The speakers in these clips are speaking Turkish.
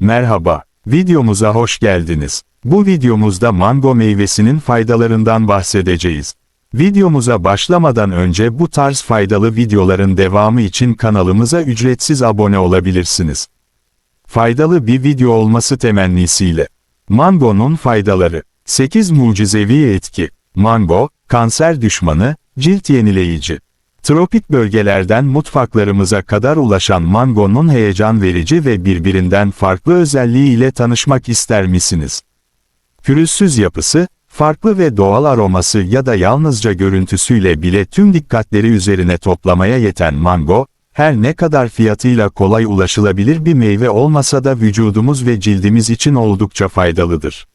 Merhaba, videomuza hoş geldiniz. Bu videomuzda mango meyvesinin faydalarından bahsedeceğiz. Videomuza başlamadan önce bu tarz faydalı videoların devamı için kanalımıza ücretsiz abone olabilirsiniz. Faydalı bir video olması temennisiyle. Mangonun faydaları 8 mucizevi etki. Mango, kanser düşmanı, cilt yenileyici. Tropik bölgelerden mutfaklarımıza kadar ulaşan mangonun heyecan verici ve birbirinden farklı özelliği ile tanışmak ister misiniz? Pürüzsüz yapısı, farklı ve doğal aroması ya da yalnızca görüntüsüyle bile tüm dikkatleri üzerine toplamaya yeten mango, her ne kadar fiyatıyla kolay ulaşılabilir bir meyve olmasa da vücudumuz ve cildimiz için oldukça faydalıdır.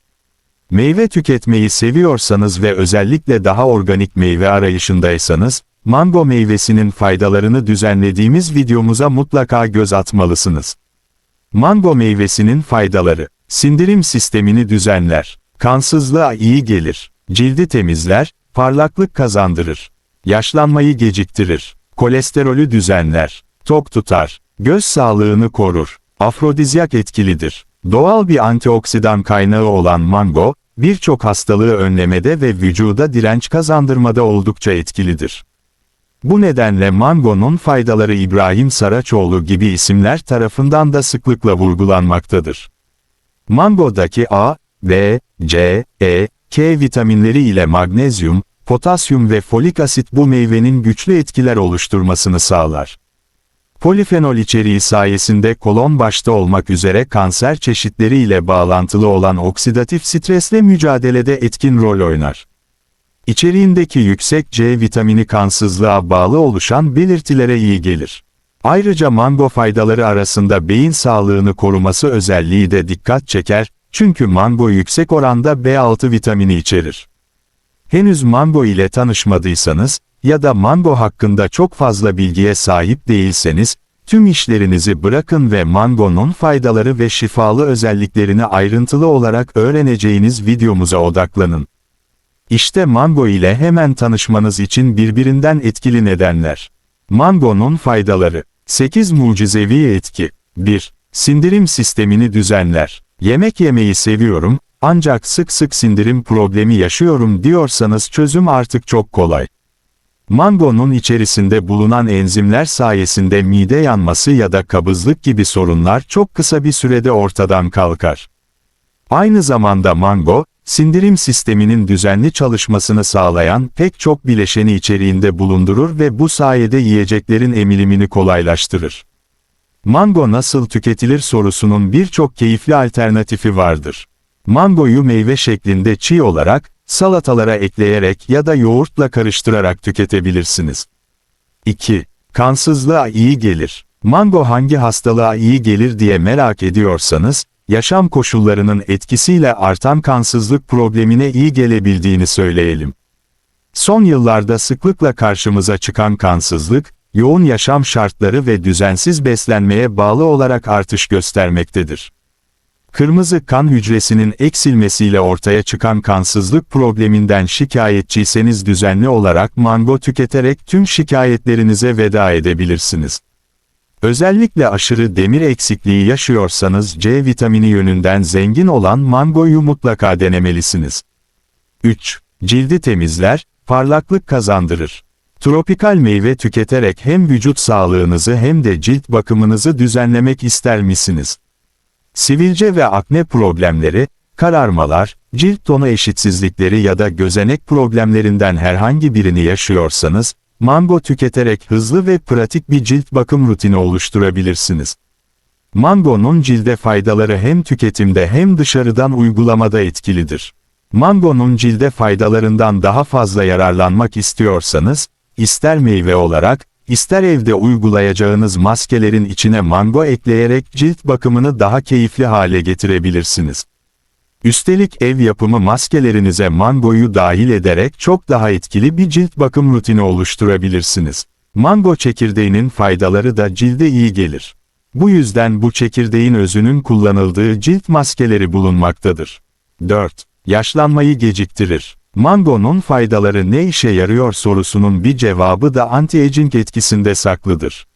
Meyve tüketmeyi seviyorsanız ve özellikle daha organik meyve arayışındaysanız, mango meyvesinin faydalarını düzenlediğimiz videomuza mutlaka göz atmalısınız. Mango meyvesinin faydaları, sindirim sistemini düzenler, kansızlığa iyi gelir, cildi temizler, parlaklık kazandırır, yaşlanmayı geciktirir, kolesterolü düzenler, tok tutar, göz sağlığını korur, afrodizyak etkilidir. Doğal bir antioksidan kaynağı olan mango, birçok hastalığı önlemede ve vücuda direnç kazandırmada oldukça etkilidir. Bu nedenle mangonun faydaları İbrahim Saraçoğlu gibi isimler tarafından da sıklıkla vurgulanmaktadır. Mangodaki A, B, C, E, K vitaminleri ile magnezyum, potasyum ve folik asit bu meyvenin güçlü etkiler oluşturmasını sağlar. Polifenol içeriği sayesinde kolon başta olmak üzere kanser çeşitleri ile bağlantılı olan oksidatif stresle mücadelede etkin rol oynar. İçeriğindeki yüksek C vitamini kansızlığa bağlı oluşan belirtilere iyi gelir. Ayrıca mango faydaları arasında beyin sağlığını koruması özelliği de dikkat çeker, çünkü mango yüksek oranda B6 vitamini içerir. Henüz mango ile tanışmadıysanız ya da mango hakkında çok fazla bilgiye sahip değilseniz, tüm işlerinizi bırakın ve mangonun faydaları ve şifalı özelliklerini ayrıntılı olarak öğreneceğiniz videomuza odaklanın. İşte mango ile hemen tanışmanız için birbirinden etkili nedenler. Mangonun faydaları 8 mucizevi etki 1. Sindirim sistemini düzenler. Yemek yemeyi seviyorum, ancak sık sık sindirim problemi yaşıyorum diyorsanız çözüm artık çok kolay. Mangonun içerisinde bulunan enzimler sayesinde mide yanması ya da kabızlık gibi sorunlar çok kısa bir sürede ortadan kalkar. Aynı zamanda mango, sindirim sisteminin düzenli çalışmasını sağlayan pek çok bileşeni içeriğinde bulundurur ve bu sayede yiyeceklerin emilimini kolaylaştırır. Mango nasıl tüketilir sorusunun birçok keyifli alternatifi vardır. Mangoyu meyve şeklinde çiğ olarak, salatalara ekleyerek ya da yoğurtla karıştırarak tüketebilirsiniz. 2. Kansızlığa iyi gelir. Mango hangi hastalığa iyi gelir diye merak ediyorsanız, yaşam koşullarının etkisiyle artan kansızlık problemine iyi gelebildiğini söyleyelim. Son yıllarda sıklıkla karşımıza çıkan kansızlık, yoğun yaşam şartları ve düzensiz beslenmeye bağlı olarak artış göstermektedir. Kırmızı kan hücresinin eksilmesiyle ortaya çıkan kansızlık probleminden şikayetçiyseniz düzenli olarak mango tüketerek tüm şikayetlerinize veda edebilirsiniz. Özellikle aşırı demir eksikliği yaşıyorsanız C vitamini yönünden zengin olan mangoyu mutlaka denemelisiniz. 3. Cildi temizler, parlaklık kazandırır. Tropikal meyve tüketerek hem vücut sağlığınızı hem de cilt bakımınızı düzenlemek ister misiniz? Sivilce ve akne problemleri, kararmalar, cilt tonu eşitsizlikleri ya da gözenek problemlerinden herhangi birini yaşıyorsanız, mango tüketerek hızlı ve pratik bir cilt bakım rutini oluşturabilirsiniz. Mangonun cilde faydaları hem tüketimde hem dışarıdan uygulamada etkilidir. Mangonun cilde faydalarından daha fazla yararlanmak istiyorsanız, ister meyve olarak, ister evde uygulayacağınız maskelerin içine mango ekleyerek cilt bakımını daha keyifli hale getirebilirsiniz. Üstelik ev yapımı maskelerinize mangoyu dahil ederek çok daha etkili bir cilt bakım rutini oluşturabilirsiniz. Mango çekirdeğinin faydaları da cilde iyi gelir. Bu yüzden bu çekirdeğin özünün kullanıldığı cilt maskeleri bulunmaktadır. 4. Yaşlanmayı geciktirir. Mangonun faydaları ne işe yarıyor sorusunun bir cevabı da anti-aging etkisinde saklıdır.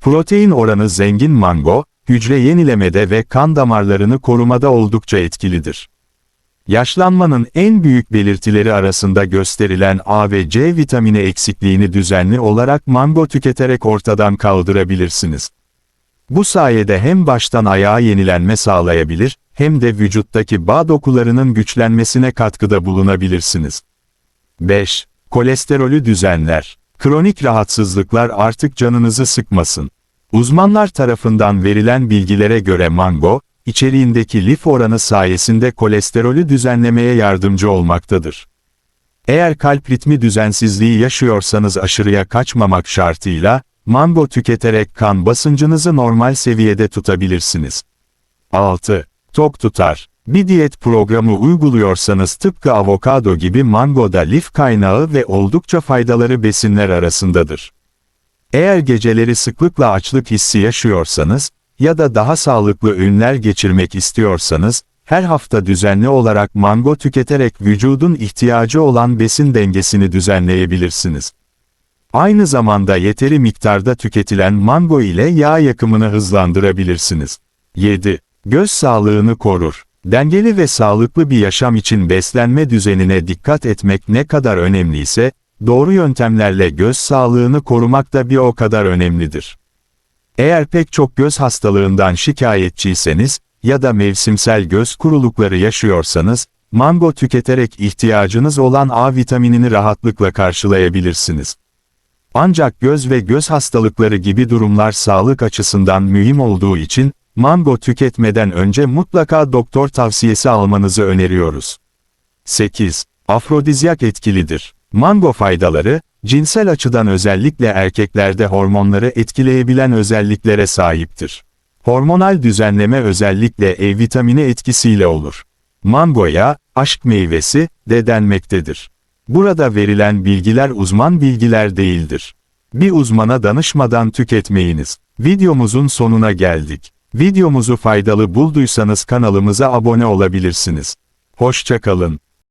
Protein oranı zengin mango, hücre yenilemede ve kan damarlarını korumada oldukça etkilidir. Yaşlanmanın en büyük belirtileri arasında gösterilen A ve C vitamini eksikliğini düzenli olarak mango tüketerek ortadan kaldırabilirsiniz. Bu sayede hem baştan ayağa yenilenme sağlayabilir, hem de vücuttaki bağ dokularının güçlenmesine katkıda bulunabilirsiniz. 5. Kolesterolü düzenler. Kronik rahatsızlıklar artık canınızı sıkmasın. Uzmanlar tarafından verilen bilgilere göre mango, içeriğindeki lif oranı sayesinde kolesterolü düzenlemeye yardımcı olmaktadır. Eğer kalp ritmi düzensizliği yaşıyorsanız aşırıya kaçmamak şartıyla, mango tüketerek kan basıncınızı normal seviyede tutabilirsiniz. 6. Tok tutar. Bir diyet programı uyguluyorsanız tıpkı avokado gibi mango da lif kaynağı ve oldukça faydaları besinler arasındadır. Eğer geceleri sıklıkla açlık hissi yaşıyorsanız ya da daha sağlıklı öğünler geçirmek istiyorsanız, her hafta düzenli olarak mango tüketerek vücudun ihtiyacı olan besin dengesini düzenleyebilirsiniz. Aynı zamanda yeteri miktarda tüketilen mango ile yağ yakımını hızlandırabilirsiniz. 7. Göz sağlığını korur. Dengeli ve sağlıklı bir yaşam için beslenme düzenine dikkat etmek ne kadar önemliyse, doğru yöntemlerle göz sağlığını korumak da bir o kadar önemlidir. Eğer pek çok göz hastalığından şikayetçiyseniz ya da mevsimsel göz kurulukları yaşıyorsanız, mango tüketerek ihtiyacınız olan A vitaminini rahatlıkla karşılayabilirsiniz. Ancak göz ve göz hastalıkları gibi durumlar sağlık açısından mühim olduğu için, mango tüketmeden önce mutlaka doktor tavsiyesi almanızı öneriyoruz. 8. Afrodizyak etkilidir. Mango faydaları, cinsel açıdan özellikle erkeklerde hormonları etkileyebilen özelliklere sahiptir. Hormonal düzenleme özellikle E vitamini etkisiyle olur. Mangoya, aşk meyvesi, de denmektedir. Burada verilen bilgiler uzman bilgiler değildir. Bir uzmana danışmadan tüketmeyiniz. Videomuzun sonuna geldik. Videomuzu faydalı bulduysanız kanalımıza abone olabilirsiniz. Hoşçakalın.